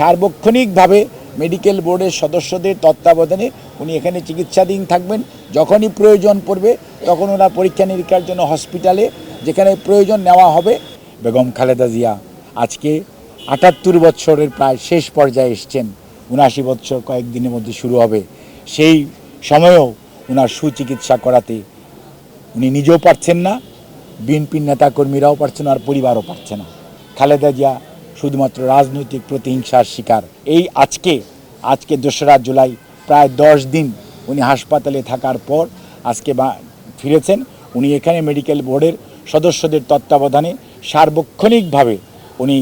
সার্বক্ষণিকভাবে medical বোর্ডের সদস্যদের তত্ত্বাবধানে উনি এখানে চিকিৎসাধীন থাকবেন। যখনই প্রয়োজন পড়বে, তখন ওনার পরীক্ষা নিরীক্ষার জন্য হসপিটালে, যেখানে প্রয়োজন নেওয়া হবে। বেগম খালেদা জিয়া আজকে আটাত্তর বৎসরের প্রায় শেষ পর্যায়ে এসছেন। উনাশি বৎসর কয়েকদিনের মধ্যে শুরু হবে। সেই সময়েও ওনার সুচিকিৎসা করাতে উনি নিজেও পারছেন না, বিএনপির নেতাকর্মীরাও পারছেন আর পরিবারও পারছে না। খালেদা জিয়া শুধুমাত্র রাজনৈতিক প্রতিহিংসার শিকার। এই আজকে আজকে দোসরা জুলাই, প্রায় দশ দিন উনি হাসপাতালে থাকার পর আজকে ফিরেছেন। উনি এখানে মেডিকেল বোর্ডের সদস্যদের তত্ত্বাবধানে সার্বক্ষণিকভাবে উনি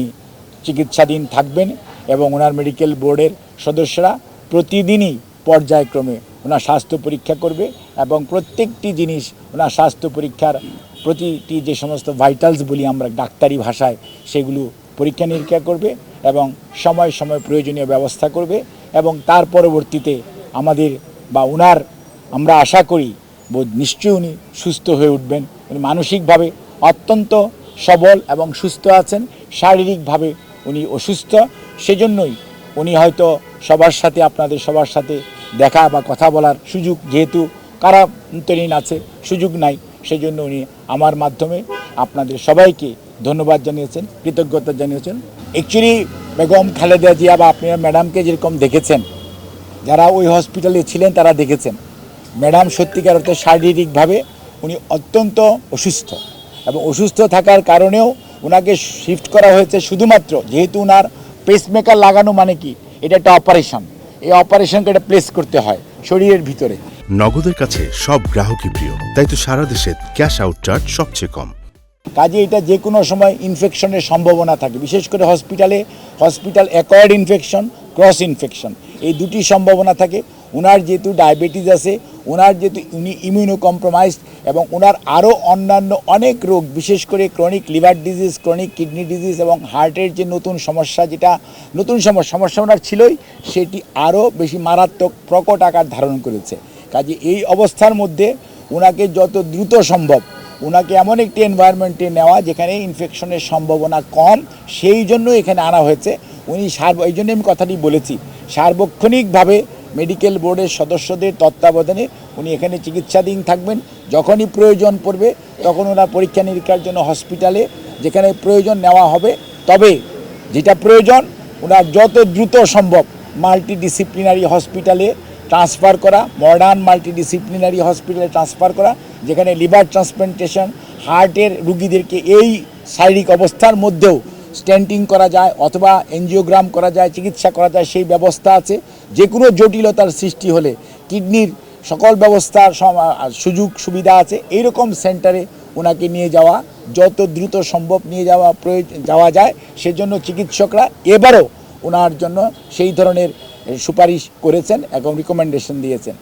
চিকিৎসাধীন থাকবেন এবং ওনার মেডিকেল বোর্ডের সদস্যরা প্রতিদিনই পর্যায়ক্রমে ওনার স্বাস্থ্য পরীক্ষা করবে এবং প্রত্যেকটি জিনিস ওনার স্বাস্থ্য পরীক্ষার প্রতিটি যে সমস্ত ভাইটালস বলি আমরা ডাক্তারি ভাষায় সেগুলো পরীক্ষা নিরীক্ষা করবে এবং সময় সময় প্রয়োজনীয় ব্যবস্থা করবে এবং তার পরবর্তীতে আমাদের বা ওনার আমরা আশা করি বোধ নিশ্চয়ই উনি সুস্থ হয়ে উঠবেন। উনি মানসিকভাবে অত্যন্ত সবল এবং সুস্থ আছেন, শারীরিকভাবে উনি অসুস্থ। সেজন্যই উনি হয়তো সবার সাথে, আপনাদের সবার সাথে দেখা বা কথা বলার সুযোগ যেহেতু কারা কারান্তরীণ আছে, সুযোগ নাই, সেজন্য উনি আমার মাধ্যমে আপনাদের সবাইকে ধন্যবাদ জানিয়েছেন, কৃতজ্ঞতা জানিয়েছেন। অ্যাকচুয়ালি বেগম খালেদা জিয়া বা আপনারা ম্যাডামকে যেরকম দেখেছেন, যারা ওই হসপিটালে ছিলেন তারা দেখেছেন। ম্যাডাম সত্যিকার অর্থে শারীরিকভাবে উনি অত্যন্ত অসুস্থ এবং অসুস্থ থাকার কারণেও ওনাকে শিফট করা হয়েছে শুধুমাত্র, যেহেতু ওনার পেসমেকার লাগানো মানে কি? এটা একটা অপারেশন এই অপারেশনকে এটা প্লেস করতে হয় শরীরের ভিতরে। নগদের কাছে সব গ্রাহকই প্রিয়, তাই তো সারা দেশে ক্যাশ আউট চার্জ সবচেয়ে কম। কাজে এটা যে কোনো সময় ইনফেকশনের সম্ভাবনা থাকে। বিশেষ করে হসপিটালে hospital acquired infection cross infection এই দুটি সম্ভাবনা থাকে। ওনার যেহেতু ডায়াবেটিস আছে ওনার যেহেতু উনি ইমিউনো কম্প্রোমাইজ এবং ওনার আরও অন্যান্য অনেক রোগ, বিশেষ করে chronic liver disease chronic kidney disease এবং হার্টের যে নতুন সমস্যা, যেটা নতুন সমস্যা সমস্যা ওনার ছিলই, সেটি আরও বেশি মারাত্মক প্রকট আকার ধারণ করেছে। কাজে এই অবস্থার মধ্যে ওনাকে যত দ্রুত সম্ভব ওনাকে এমন একটি এনভায়রনমেন্টে নেওয়া যেখানে ইনফেকশনের সম্ভাবনা কম, সেই জন্য এখানে আনা হয়েছে। উনি সার্ব, এই জন্য আমি কথাটি বলেছি। সার্বক্ষণিকভাবে মেডিকেল বোর্ডের সদস্যদের তত্ত্বাবধানে উনি এখানে চিকিৎসাধীন থাকবেন। যখনই প্রয়োজন পড়বে, তখন ওনার পরীক্ষা নিরীক্ষার জন্য হসপিটালে যেখানে প্রয়োজন নেওয়া হবে। তবে যেটা প্রয়োজন ওনার যত দ্রুত সম্ভব মাল্টিডিসিপ্লিনারি হসপিটালে ট্রান্সফার করা মডার্ন মাল্টিডিসিপ্লিনারি হসপিটালে ট্রান্সফার করা, যেখানে লিভার ট্রান্সপ্লান্টেশন হার্টের রুগীদেরকে এই শারীরিক অবস্থার মধ্যেও স্ট্যান্টিং করা যায় অথবা এনজিওগ্রাম করা যায়, চিকিৎসা করা যায়, সেই ব্যবস্থা আছে। যে কোনো জটিলতার সৃষ্টি হলে কিডনির সকল ব্যবস্থার সুযোগ সুবিধা আছে। এইরকম সেন্টারে ওনাকে নিয়ে যাওয়া, যত দ্রুত সম্ভব নিয়ে যাওয়া প্রয়োজন যাওয়া যায়, সেজন্য চিকিৎসকরা এবারও ওনার জন্য সেই ধরনের সুপারিশ করেছেন এবং রিকমেন্ডেশন দিয়েছেন।